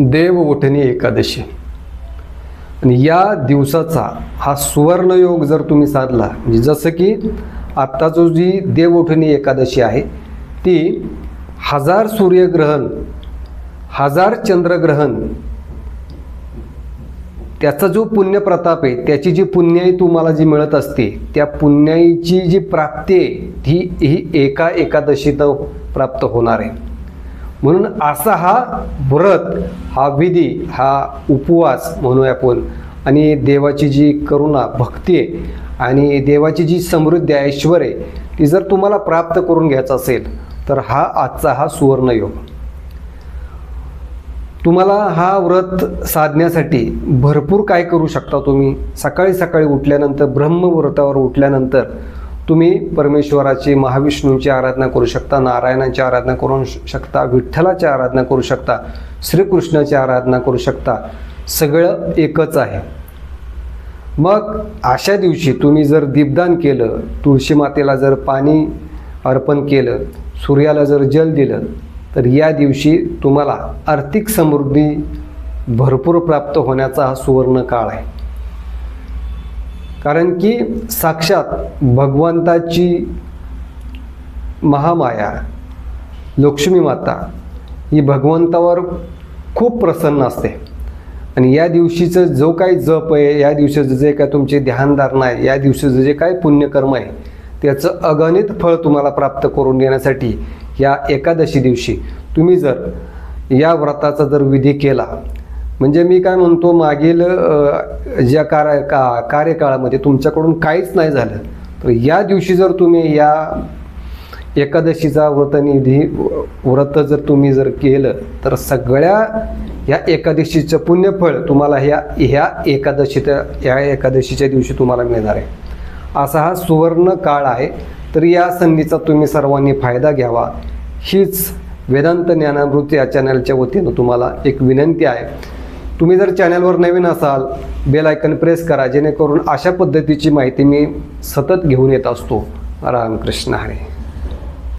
देवउठणी एकादशी. आणि या दिवसाचा हा सुवर्णयोग जर तुम्ही साधला म्हणजे जसं की आत्ता जो जी देवउठणी एकादशी आहे ती हजार सूर्यग्रहण हजार चंद्रग्रहण त्याचा जो पुण्यप्रताप आहे त्याची जी पुण्याई तुम्हाला जी मिळत असते त्या पुण्याईची जी प्राप्ती आहे ती ही एका एकादशीनं प्राप्त होणार आहे. म्हणून असा हा व्रत हा विधी हा उपवास म्हणूया आपण. आणि देवाची जी करुणा भक्ती आहे आणि देवाची जी समृद्धी आहे ऐश्वर आहे ती जर तुम्हाला प्राप्त करून घ्यायचं असेल तर हा आजचा हा सुवर्णयोग. तुम्हाला हा व्रत साधण्यासाठी भरपूर काय करू शकता तुम्ही? सकाळी सकाळी उठल्यानंतर ब्रह्मव्रतावर उठल्यानंतर तुम्ही परमेश्वराची महाविष्णूंची आराधना करू शकता नारायणाची आराधना करू शकता विठ्ठलाची आराधना करू शकता श्रीकृष्णाची आराधना करू शकता. सगळं एकच आहे. मग अशा दिवशी तुम्ही जर दीपदान केलं तुळशी मातेला जर पाणी अर्पण केलं सूर्याला जर जल दिलं तर या दिवशी तुम्हाला आर्थिक समृद्धी भरपूर प्राप्त होण्याचा हा सुवर्ण काळ आहे. कारण की साक्षात भगवंताची महामाया लक्ष्मी माता ही भगवंतावर खूप प्रसन्न असते. आणि या दिवशीचं जो काही जप आहे या दिवशीचं जे काय तुमचे ध्यानधारणा आहे या दिवशीचं जे काय पुण्यकर्म आहे त्याचं अगणित फळ तुम्हाला प्राप्त करून देण्यासाठी या एकादशी दिवशी तुम्ही जर या व्रताचा जर विधी केला म्हणजे मी काय म्हणतो मागील ज्या कार्य का कार्यकाळामध्ये तुमच्याकडून काहीच नाही झालं तर या दिवशी जर तुम्ही या एकादशीचा व्रतनिधी व्रत जर तुम्ही जर केलं तर सगळ्या या एकादशीचं पुण्यफळ तुम्हाला ह्या ह्या एकादशीच्या या एकादशीच्या दिवशी तुम्हाला मिळणार आहे. असा हा सुवर्ण काळ आहे तर या संधीचा तुम्ही सर्वांनी फायदा घ्यावा. हीच वेदांत ज्ञानामृत या चॅनलच्या वतीनं तुम्हाला एक विनंती आहे. तुम्ही जर चॅनलवर नवीन असाल बेल आयकन प्रेस करा जेणेकरून अशा पद्धतीची माहिती मी सतत घेऊन येत असतो. रामकृष्ण हरे.